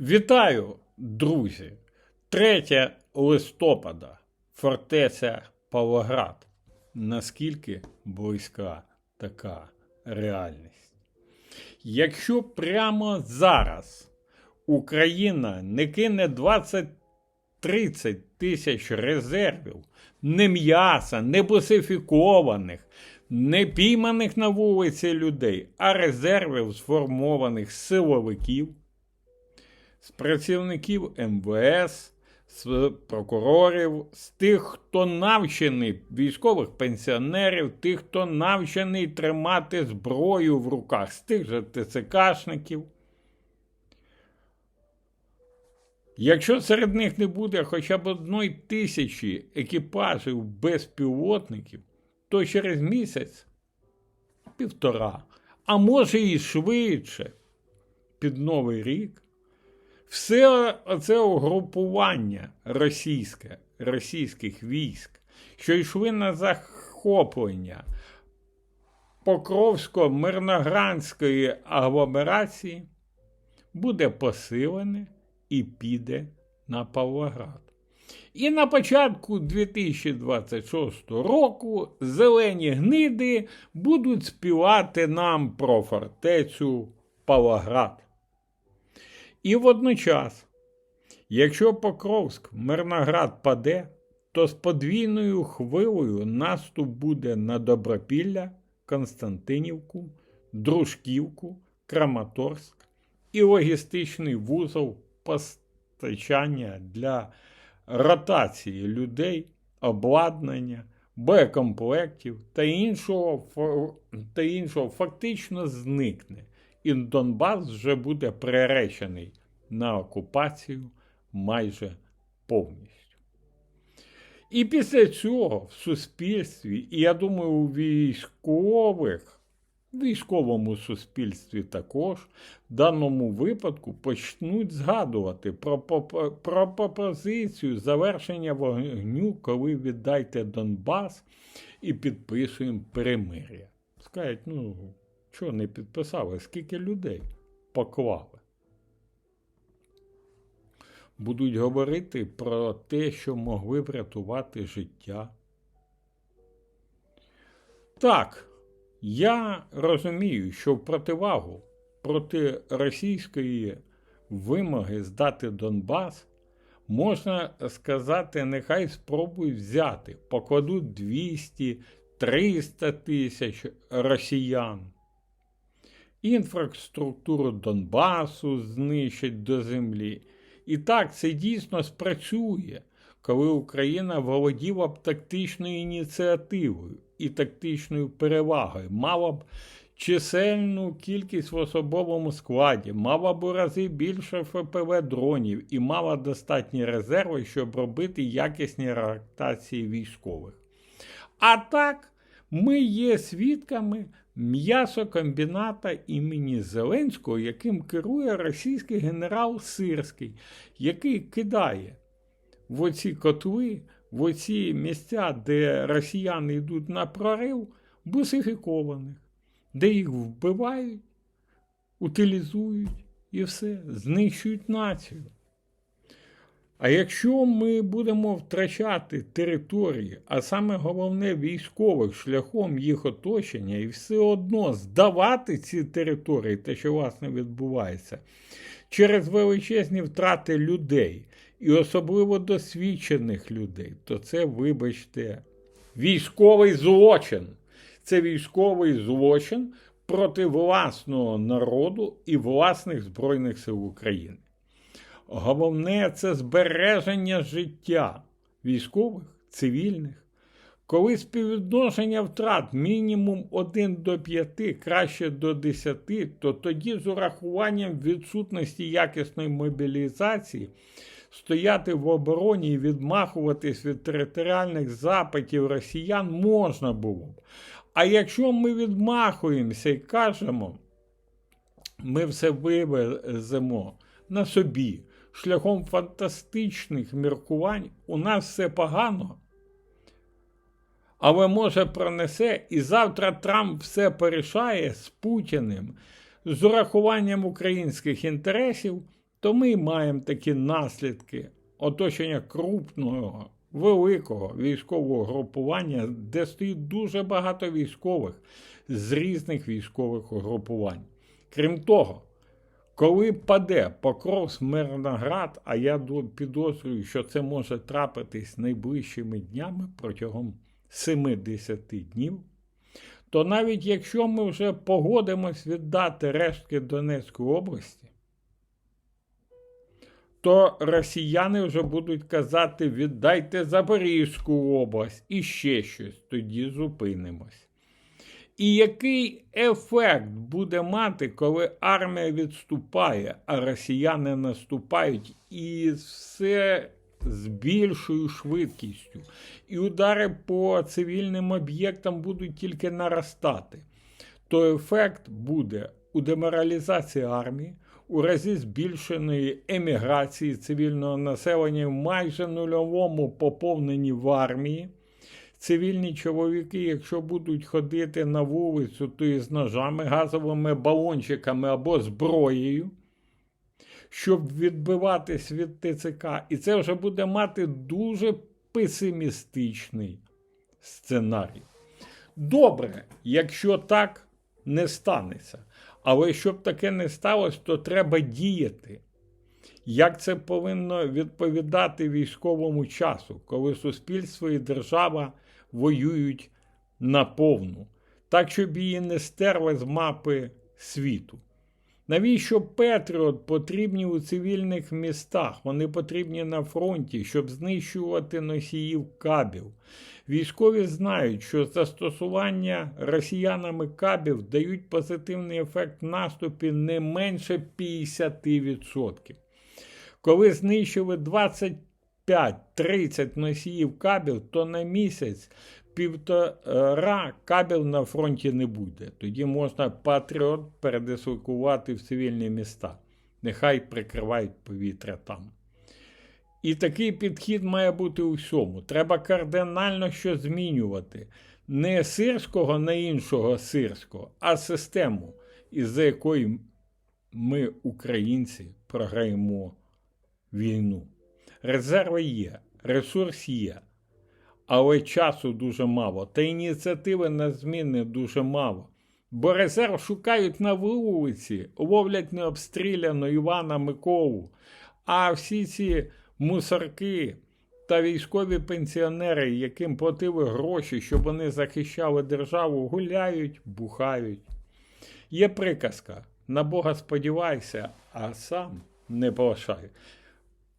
Вітаю, друзі! 3 листопада, фортеця Павлоград. Наскільки близька така реальність? Якщо прямо зараз Україна не кине 20-30 тисяч резервів, не м'яса, не босифікованих, не пійманих на вулиці людей, а резервів сформованих силовиків, з працівників МВС, з прокурорів, з тих, хто навчений військових пенсіонерів, тих, хто навчений тримати зброю в руках, з тих же ТЦКшників. Якщо серед них не буде хоча б одної тисячі екіпажів безпілотників, то через місяць, півтора, а може і швидше, під Новий рік, все це угрупування російське, російських військ, що йшли на захоплення Покровсько-Мирноградської агломерації, буде посилене і піде на Павлоград. І на початку 2026 року зелені гниди будуть співати нам про фортецю Павлоград. І водночас, якщо Покровськ Мирноград паде, то з подвійною хвилею наступ буде на Добропілля, Константинівку, Дружківку, Краматорськ і логістичний вузол постачання для ротації людей, обладнання, боєкомплектів та іншого, та іншого фактично зникне і Донбас вже буде приречений на окупацію майже повністю. І після цього в суспільстві, і я думаю, у військових, військовому суспільстві також, в даному випадку почнуть згадувати про, про, про пропозицію завершення вогню, коли віддайте Донбас і підписуємо перемир'я. Скажуть, ну. Чого не підписали? Скільки людей поклали? Будуть говорити про те, що могли врятувати життя. Так, я розумію, що в противагу проти російської вимоги здати Донбас можна сказати, нехай спробують взяти, покладуть 200-300 тисяч росіян інфраструктуру Донбасу знищать до землі. І так, це дійсно спрацює, коли Україна володіла б тактичною ініціативою і тактичною перевагою, мала б чисельну кількість в особовому складі, мала б у рази більше ФПВ дронів і мала достатні резерви, щоб робити якісні ротації військових. А так, ми є свідками м'ясокомбіната імені Зеленського, яким керує російський генерал Сирський, який кидає в оці котли, в оці місця, де росіяни йдуть на прорив, бусифікованих, де їх вбивають, утилізують і все, знищують націю. А якщо ми будемо втрачати території, а саме головне військових шляхом їх оточення, і все одно здавати ці території, те, що власне відбувається, через величезні втрати людей, і особливо досвідчених людей, то це, вибачте, військовий злочин. Це військовий злочин проти власного народу і власних Збройних сил України. Головне це збереження життя військових, цивільних. Коли співвідношення втрат мінімум 1 до 5, краще до 10, то тоді з урахуванням відсутності якісної мобілізації стояти в обороні і відмахуватись від територіальних запитів росіян можна було б. А якщо ми відмахуємося і кажемо, ми все вивеземо на собі шляхом фантастичних міркувань у нас все погано. Але може пронесе, і завтра Трамп все порішає з Путіним з урахуванням українських інтересів, то ми маємо такі наслідки оточення крупного, великого військового групування, де стоїть дуже багато військових з різних військових угрупувань. Крім того, коли паде Покров Смирноград, а я підозрюю, що це може трапитись найближчими днями протягом 70 днів, то навіть якщо ми вже погодимось віддати рештки Донецької області, то росіяни вже будуть казати: віддайте Запорізьку область і ще щось, тоді зупинимось. І який ефект буде мати, коли армія відступає, а росіяни наступають, і все з більшою швидкістю, і удари по цивільним об'єктам будуть тільки наростати, то ефект буде у деморалізації армії, у разі збільшеної еміграції цивільного населення в майже нульовому поповненні в армії. Цивільні чоловіки, якщо будуть ходити на вулицю, то із ножами, газовими балончиками або зброєю, щоб відбиватись від ТЦК. І це вже буде мати дуже песимістичний сценарій. Добре, якщо так не станеться. Але щоб таке не сталося, то треба діяти. Як це повинно відповідати військовому часу, коли суспільство і держава воюють наповну, так, щоб її не стерли з мапи світу? Навіщо Петріот потрібні у цивільних містах? Вони потрібні на фронті, щоб знищувати носіїв кабів. Військові знають, що застосування росіянами кабів дають позитивний ефект наступі не менше 50%. Коли знищили 25-30 носіїв кабів, то на місяць півтора кабів на фронті не буде. Тоді можна патріот передислокувати в цивільні міста. Нехай прикривають повітря там. І такий підхід має бути у всьому. Треба кардинально що змінювати. Не сирського на іншого сирського, а систему, із-за якої ми, українці, програємо війну. Резерви є, ресурс є, але часу дуже мало, та ініціативи на зміни дуже мало. Бо резерв шукають на вулиці, ловлять необстріляно Івана Миколу, а всі ці мусорки та військові пенсіонери, яким платили гроші, щоб вони захищали державу, гуляють, бухають. Є приказка: на Бога сподівайся, а сам не полишай.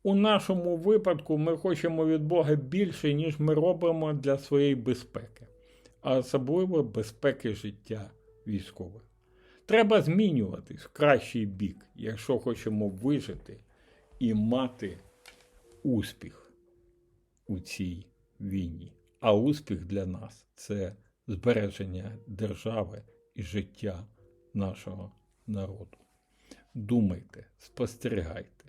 У нашому випадку ми хочемо від Бога більше, ніж ми робимо для своєї безпеки, а особливо безпеки життя військових. Треба змінюватись в кращий бік, якщо хочемо вижити і мати успіх у цій війні. А успіх для нас це збереження держави і життя нашого народу. Думайте, спостерігайте,